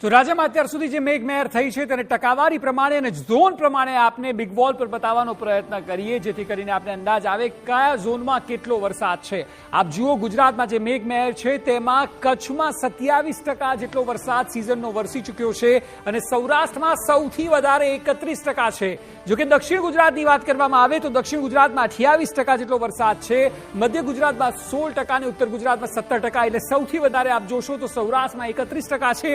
તો રાજ્યમાં અત્યાર સુધી જે મેઘમહેર થઈ છે તેને ટકાવારી પ્રમાણે અને ઝોન પ્રમાણે આપને બિગ બોલ પર બતાવવાનો પ્રયત્ન કરીએ, જેથી કરીને આપણે અંદાજ આવે કયા ઝોનમાં કેટલો વરસાદ છે. આપ જુઓ ગુજરાતમાં જે મેઘમહેર છે તેમાં કચ્છમાં સત્યાવીસ ટકા જેટલો વરસાદ સિઝનનો વરસી ચૂક્યો છે અને સૌરાષ્ટ્રમાં સૌથી વધારે એકત્રીસ ટકા છે. જોકે દક્ષિણ ગુજરાતની વાત કરવામાં આવે તો દક્ષિણ ગુજરાતમાં અઠ્યાવીસ ટકા જેટલો વરસાદ છે, મધ્ય ગુજરાતમાં સોળ ટકા અને ઉત્તર ગુજરાતમાં સત્તર ટકા. એટલે સૌથી વધારે આપ જોશો તો સૌરાષ્ટ્રમાં એકત્રીસ ટકા છે.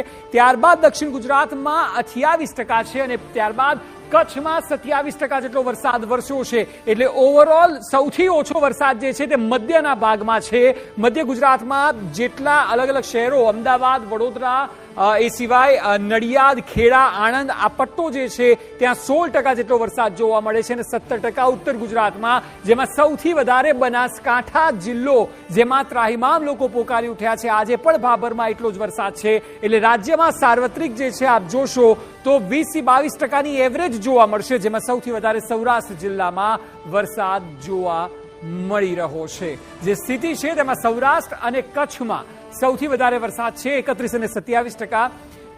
ત્યારબાદ દક્ષિણ ગુજરાતમાં અઠ્યાવીસ ટકા છે અને ત્યારબાદ કચ્છમાં સત્યાવીસ ટકા જેટલો વરસાદ વરસ્યો છે. એટલે ઓવરઓલ સૌથી ઓછો વરસાદ જે છે તે મધ્યના ભાગમાં છે. મધ્ય ગુજરાતમાં જેટલા અલગ અલગ શહેરો, અમદાવાદ, વડોદરા એ સિવાય નડિયાદ, ખેડા, આણંદ, આ પટ્ટો જે છે, ત્યાં સોળ ટકા જેટલો વરસાદ જોવા મળે છે અને સત્તર ટકા ઉત્તર ગુજરાતમાં, જેમાં સૌથી વધારે બનાસકાંઠા જિલ્લો, જેમાં ત્રાહિમામ લોકો પોકારી ઉઠ્યા છે. આજે પણ ભાભરમાં એટલો જ વરસાદ છે. એટલે રાજ્યમાં સાર્વત્રિક જે છે, આપ જોશો, તો વીસથી બાવીસ ટકાની એવરેજ જોવા મળશે, જેમાં સૌથી વધારે સૌરાષ્ટ્ર જિલ્લામાં વરસાદ જોવા મળી રહ્યો છે. જે સ્થિતિ છે તેમાં સૌરાષ્ટ્ર અને કચ્છમાં સૌથી વધારે વરસાદ છે એકત્રીસ અને સત્યાવીસ ટકા.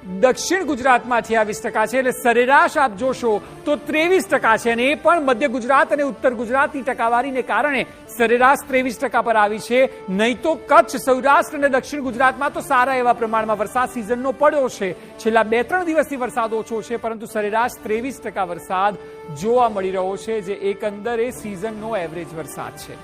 દક્ષિણ ગુજરાતમાં અઠ્યાવીસ ટકા છે એટલે સરેરાશ આપ જોશો તો ત્રેવીસ ટકા છે અને એ પણ મધ્ય ગુજરાત અને ઉત્તર ગુજરાતની ટકાવારીને કારણે સરેરાશ ત્રેવીસ ટકા પર આવી છે. નહીં તો કચ્છ, સૌરાષ્ટ્ર અને દક્ષિણ ગુજરાતમાં તો સારા એવા પ્રમાણમાં વરસાદ સિઝનનો પડ્યો છે. છેલ્લા બે ત્રણ દિવસથી વરસાદ ઓછો છે, પરંતુ સરેરાશ ત્રેવીસ ટકા વરસાદ જોવા મળી રહ્યો છે, જે એકંદરે સિઝનનો એવરેજ વરસાદ છે.